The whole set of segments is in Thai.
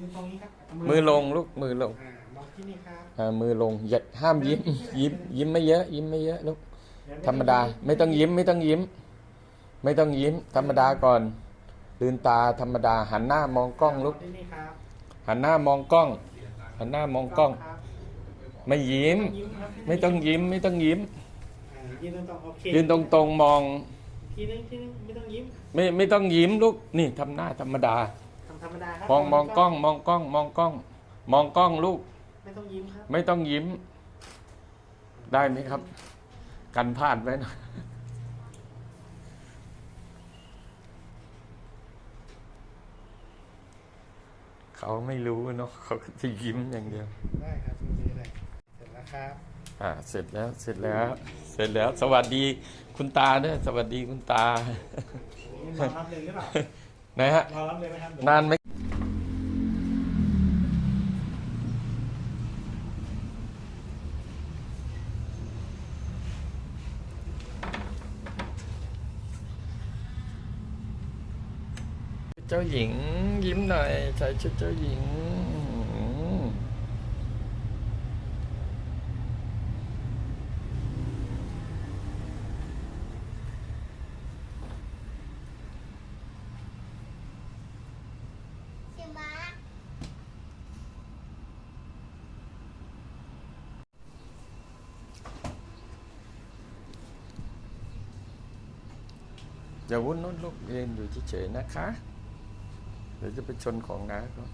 ยืนตรงนี้ครับเามือลงลูกมือลงอ่ามองที่นี่ครับอ่ามือลงอย่าห้ามยิ้ม ยิ้ม ยิ้มไม่เยอะ ยิ้มไม่เยอะลูกเยวธรรมดา ไม่ต้องยิ้ม ไม่ต้องยิ้ม ไม่ต้องยิ้ม ธรรมดาก่อน ลืนตาธรรมดา หันหน้ามองกล้องลูก มที่นี่ครับหันหน้ามองกล้อง หันหน้ามองกล้อง ครับไม่ยิ้ม ยิ้มครับไม่ต้องยิ้ม ไม่ต้องยิ้ม อ่ายืนตรงๆโอเคยืนตรงๆมอง ทีนึงทีนึงไม่ต้องยิ้มไม่ไม่ต้องยิ้มลูก นี่ทำหน้าธรรมดาทำ ธรรมดาครับมองมองกล้องมองกล้องมองกล้อง มองกล้องลูก ไม่ต้องยิ้มครับ ไม่ต้องยิ้ม ได้ไหมครับ กันพลาดไว้หนะเขาไม่รู้เนาะเขาก็จะยิ้มอย่างเดียว ได้ครับตรงนี้เลยเสร็จแล้วครับ อ่า เสร็จแล้ว เสร็จแล้ว เสร็จแล้ว สวัสดีคุณตาด้วยสวัสดีคุณตานี่รอรับเลยหรือเปล่า นะฮะรอรับเลยไหมครับนานไหมเจ้าหญิงยิ้มหน่อยใส่ชุดเจ้าหญิง ใช่ไหม อย่าวุ่นนู้นลูกเรียนอยู่เฉยๆนะคะ เดี๋ยวจะไปชนของน้าเขา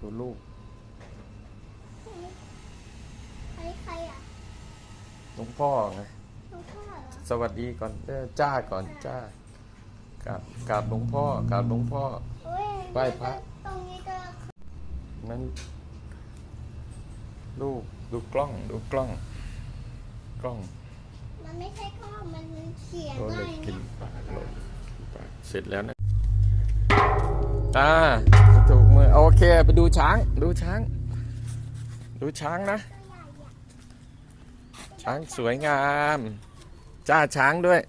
ดูลูกใครใครอะหลวงพ่อไงลูกพ่อเหรอสวัสดีก่อนเด้อจ้าก่อนจ้ากราบกราบหลวงพ่อกราบหลวงพ่อ โอ้ยไหว้พระ ตรงนี้ก็นั้นลูกดูกล้องดูกล้อง กล้อง มันไม่ใช่ข้อมันเขียนโดนว่าเหล็ก สร็จแล้วนะตาถูกมือโอเค ไปดูช้าง ดูช้าง ดูช้างนะ ช้างสวยงาม จ้าช้างด้วย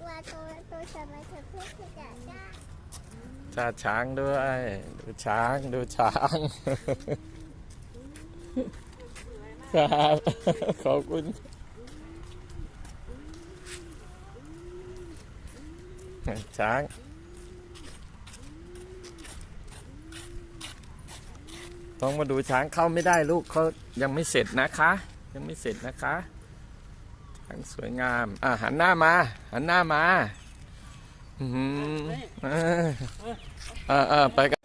ตัวตัวตัวสมัยเธอเพื่อที่จะได้จ้าช้างด้วย ดูช้าง ดูช้างครับขอบคุณ ช้าง ต้องมาดูช้างเข้าไม่ได้ลูกเขายังไม่เสร็จนะคะ ยังไม่เสร็จนะคะช้างสวยงาม อะหันหน้ามา หันหน้ามาอืมเออเออไปกัน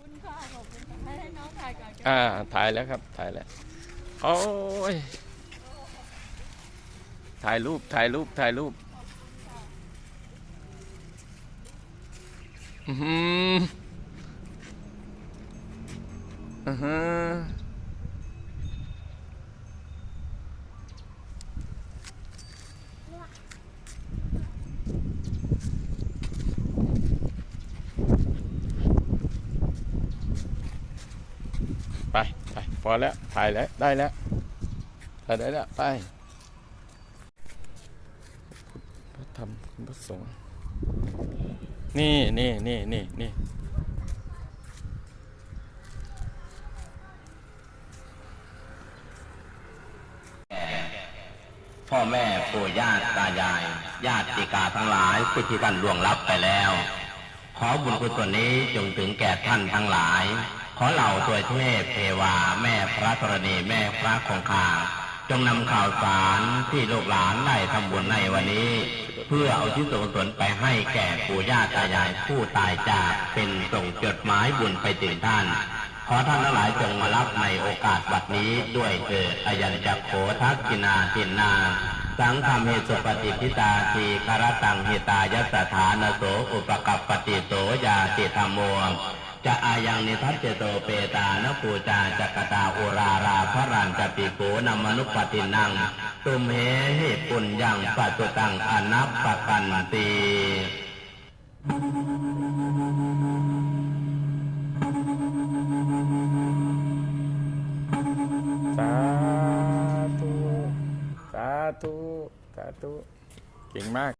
อ่าถ่ายแล้วครับถ่ายแล้วโอ้ยถ่ายรูปถ่ายรูปถ่ายรูป อือหืออือหือไปไปพอแล้ว ถ่ายแล้วได้แล้วถ่ายได้แล้ว ไปพระธธรรมคุณพระสงฆ์ นี่นี่นี่นี่นี่พ่อแม่ปู่ย่าตายาย ญาติกาทั้งหลายผู้ที่ท่านล่วงลับไปแล้ว ขอบุญกุศลนี้จงถึงแก่ท่านทั้งหลาย ขอเหล่าตัวเทพเทวา แม่พระธรณีแม่พระคงคา จงนำข่าวสารที่ลูกหลานได้ทำบุญในวันนี้ เพื่อเอาที่ส่วนกุศลไปให้แก่ปู่ย่าตายายผู้ตายจากเป็นส่งจดหมายบุญไปถึงท่าน ขอท่านทั้งหลายจงมารับในโอกาสบัดนี้ด้วยเถิดอายัญจักโขทักกินาทินนาสังฆเมสุปฏิพิตาทีคารตังหิตายสถานโสอุปกัปปติโสยาติธรรมโม จะอายังนิทัศเจโตเปตานปูจาจักตาอุราราพระรันจะปิโกนมนุปปตินัง ตุมเหหิปุญญังปัจจุตังอนัปปกันตีสาธุ สาธุ สาธุ เก่งมาก